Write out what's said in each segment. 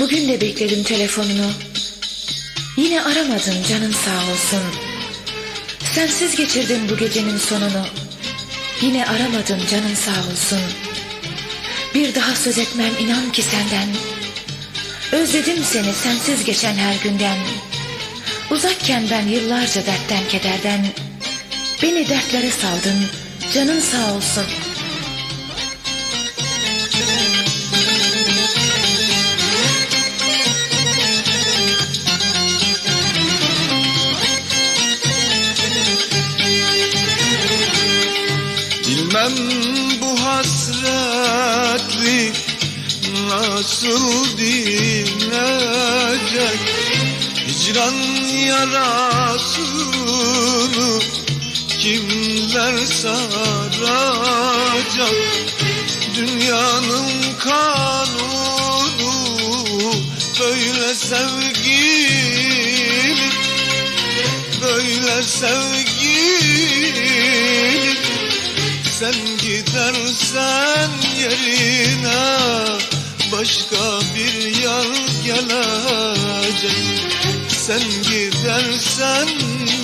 Bugün de bekledim telefonunu. Yine aramadın canın sağ olsun. Sensiz geçirdim bu gecenin sonunu. Yine aramadın canın sağ olsun. Bir daha söz etmem inan ki senden. Özledim seni sensiz geçen her günden. Uzakken ben yıllarca dertten kederden. Beni dertlere saldın canın sağ olsun. Bilmem bu hasretlik nasıl dinecek Hicran yarasını kimler saracak? Dünyanın kanunu böyle sevgilim Böyle sevgilim sen gidersen yerine başka bir yar gelecek. Sen gidersen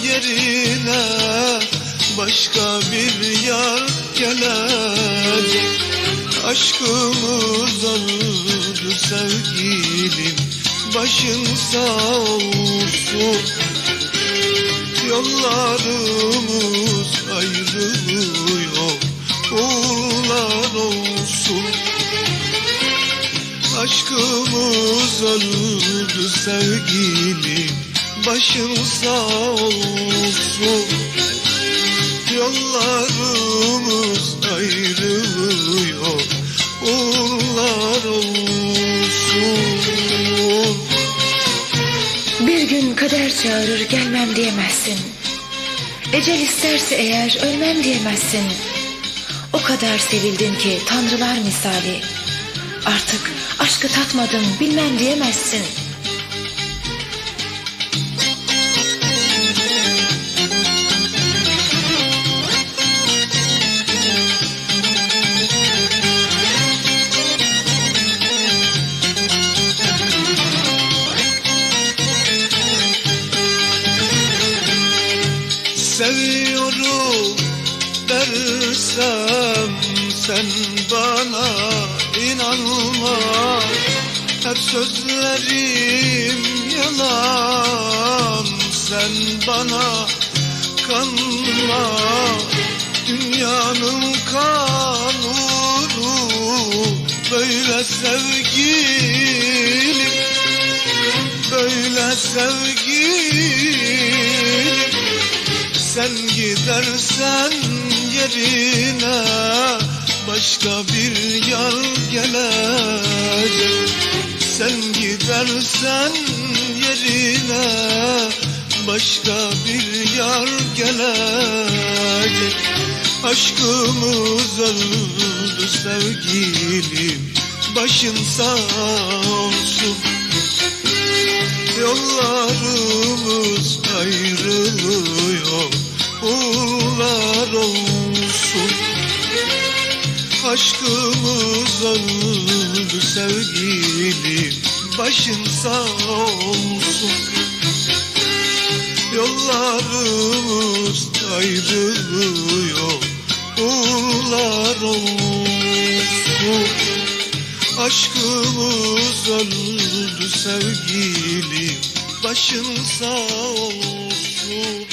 yerine başka bir yar gelecek. Aşkımız öldü sevgilim başın sağ olsun. Yollarımız ayrılıyor Aşkımız öldü sevgilim Başın sağ olsun Yollarımız ayrılıyor Uğurlar olsun Bir gün kader çağırır gelmem diyemezsin. Ecel isterse eğer ölmem diyemezsin. O kadar sevildin ki tanrılar misali. Artık aşkı tatmadım bilmem diyemezsin. Seviyorum dersem sen bana inanma Hep sözlerim yalan. Sen bana kanma. Dünyanın kanunu. Böyle sevgilim Böyle sevgilim sen gidersen yerine başka bir yar gelecek. Sen gidersen yerine başka bir yar gelecek. Aşkımız öldü sevgilim başın sağ olsun. Yollarımız ayrılıyor Aşkımız öldü sevgilim Başın sağ olsun. Yollarımız ayrılıyor Uğurlar olsun. Aşkımız öldü sevgilim Başın sağ olsun